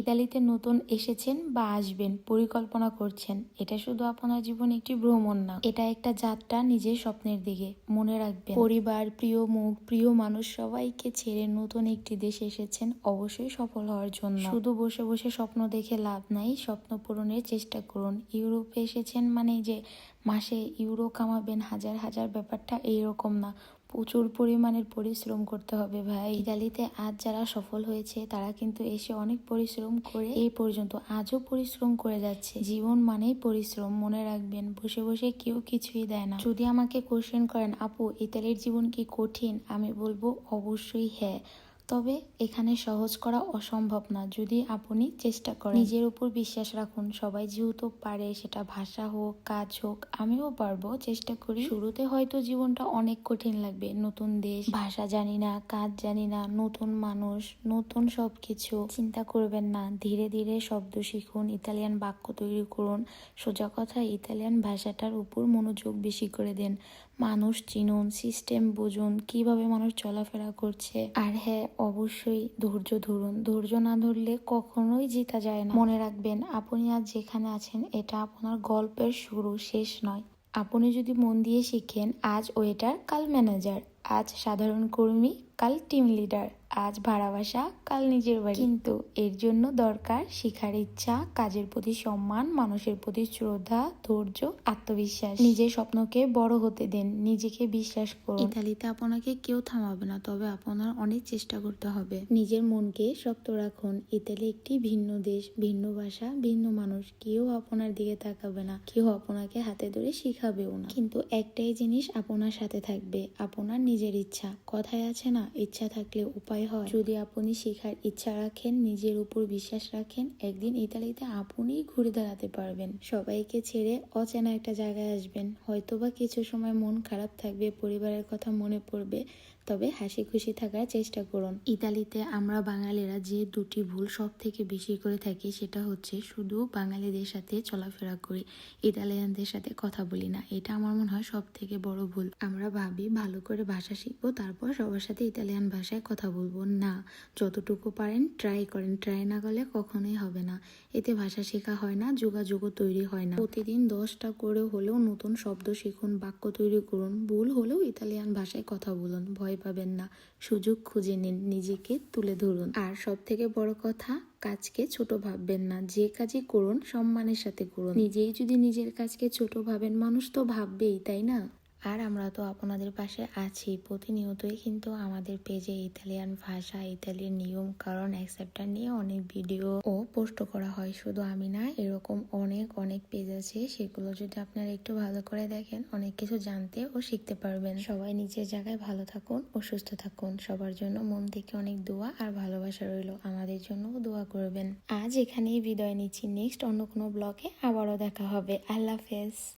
ইতালিতে নতুন এসেছেন বা আসবেন, পরিকল্পনা করছেন। এটা শুধু আপনার জীবনে একটি ভ্রমণ না, এটা একটা যাত্রা নিজের স্বপ্নের দিকে। মনে রাখবেন, পরিবার, প্রিয় মুখ, প্রিয় মানুষ সবাইকে ছেড়ে নতুন একটি দেশে এসেছেন অবশ্যই সফল হওয়ার জন্য। শুধু বসে বসে স্বপ্ন দেখে লাভ নাই, স্বপ্ন পূরণের চেষ্টা করুন। ইউরোপে এসেছেন মানে যে মাসে ইউরো কামাবেন, হাজার হাজার ব্যাপারটা এইরকম না। প্রচুর পরিমাণের পরিশ্রম করতে হবে ভাই। ইতালিতে আজ যারা সফল হয়েছে, তারা কিন্তু এসে অনেক পরিশ্রম করে এই পর্যন্ত আজও পরিশ্রম করে যাচ্ছে। জীবন মানেই পরিশ্রম, মনে রাখবেন, বসে বসে কেউ কিছুই দেয় না। যদি আমাকে কোশ্চেন করেন, আপু, ইতালির জীবন কি কঠিন? আমি বলব, অবশ্যই হ্যাঁ। তবে এখানে সহজ করা অসম্ভব না, যদি আপনি চেষ্টা করেন। নিজের উপর বিশ্বাস রাখুন, সবাই যেহেতু পারে, সেটা ভাষা হোক, কাজ হোক, আমিও পারব, চেষ্টা করি। শুরুতে হয়তো জীবনটা অনেক কঠিন লাগবে। নতুন দেশ, ভাষা জানি না, কাজ জানি না, নতুন মানুষ, নতুন সব কিছু চিন্তা করবেন না, ধীরে ধীরে শব্দ শিখুন, ইতালিয়ান বাক্য তৈরি করুন। সোজা কথা, ইতালিয়ান ভাষাটার উপর মনোযোগ বেশি করে দেন। মানুষ চিনুন সিস্টেম বুঝুন, কীভাবে মানুষ চলাফেরা করছে। আর হ্যাঁ অবশ্যই ধৈর্য ধরুন। ধৈর্য না ধরলে কখনোই জিতা যায় না। মনে রাখবেন, আপনি আজ যেখানে আছেন, এটা আপনার গল্পের শুরু, শেষ নয়। আপনি যদি মন দিয়ে শিখেন, আজ ওয়েটার কাল ম্যানেজার আজ সাধারণ কর্মী, কাল টিম লিডার আজ ভাড়া বাসা, কাল নিজের বাড়ি। কিন্তু এর জন্য দরকার শিখার ইচ্ছা, কাজের প্রতি সম্মান, মানুষের প্রতি শ্রদ্ধা, ধৈর্য, আত্মবিশ্বাস। নিজের স্বপ্নকে বড় হতে দেন, নিজেকে বিশ্বাস করুন। ইতালিতে আপনাকে কেউ থামাবে না, তবে আপনার অনেক চেষ্টা করতে হবে। নিজের মনকে শক্ত রাখুন। ইতালি একটি ভিন্ন দেশ, ভিন্ন ভাষা, ভিন্ন মানুষ। কেউ আপনার দিকে তাকাবে না, কেউ আপনাকে হাতে ধরে শিখাবেও না। কিন্তু একটাই জিনিস আপনার সাথে থাকবে, আপনার নিজের ইচ্ছা। কথায় আছে না, ইচ্ছা থাকলে উপায় হয়। যদি আপনি শেখার ইচ্ছা রাখেন, নিজের উপর বিশ্বাস রাখেন, একদিন ইতালিতে আপনিই ঘুরে দাঁড়াতে পারবেন। সবাইকে ছেড়ে অচেনা একটা জায়গায় আসবেন। হয়তোবা কিছু সময় মন খারাপ থাকবে, পরিবারের কথা মনে পড়বে, তবে হাসি খুশি থাকার চেষ্টা করুন। ইতালিতে আমরা বাঙালিরা যে দুটি ভুল সব থেকে বেশি করে থাকি, সেটা হচ্ছে শুধু বাঙালিদের সাথে চলাফেরা করি, ইতালিয়ানদের সাথে কথা বলি না। এটা আমার মনে হয় সব থেকে বড় ভুল। আমরা ভাবি ভালো করে ভাষা শিখব, তারপর সবার সাথে ইতালিয়ান ভাষায় কথা বলব। না, যতটুকু পারেন ট্রাই করেন। ট্রাই না করলে কখনোই হবে না। এতে ভাষা শেখা হয় না, যোগাযোগও তৈরি হয় না। প্রতিদিন দশটা করে হলেও নতুন শব্দ শিখুন, বাক্য তৈরি করুন। ভুল হলেও ইতালিয়ান ভাষায় কথা বলুন। ভয় পাবেন না। সুযোগ খুঁজে নিন, নিজেকে তুলে ধরুন। আর সব থেকে বড় কথা, কাজকে ছোট ভাববেন না। যে কাজই করুন, সম্মানের সাথে করুন। নিজেই যদি নিজের কাজকে ছোট ভাবেন, মানুষ তো ভাববেই, তাই না? আর আমরা তো আপনাদের পাশে আছি। প্রতিনিয়তই কিন্তু আমাদের পেজে ইতালিয়ান ভাষা, ইতালিয়ান নিয়ম, কারণ অ্যাকসেপ্টার নিয়ে অনেক ভিডিও ও পোস্ট করা হয়। শুধু আমি না, এরকম অনেক অনেক পেজ আছে। সেগুলো যদি আপনারা একটু ভালো করে দেখেন, অনেক কিছু জানতে ও শিখতে পারবেন। সবাই নিজের জায়গায় ভালো থাকুন ও সুস্থ থাকুন। সবার জন্য মন থেকে অনেক দোয়া আর ভালোবাসা রইল। আমাদের জন্য দোয়া করবেন। আজ এখানেই বিদায় নিচ্ছি। নেক্সট অন্য কোনো ব্লগে আবারও দেখা হবে। আল্লাহ হাফেজ।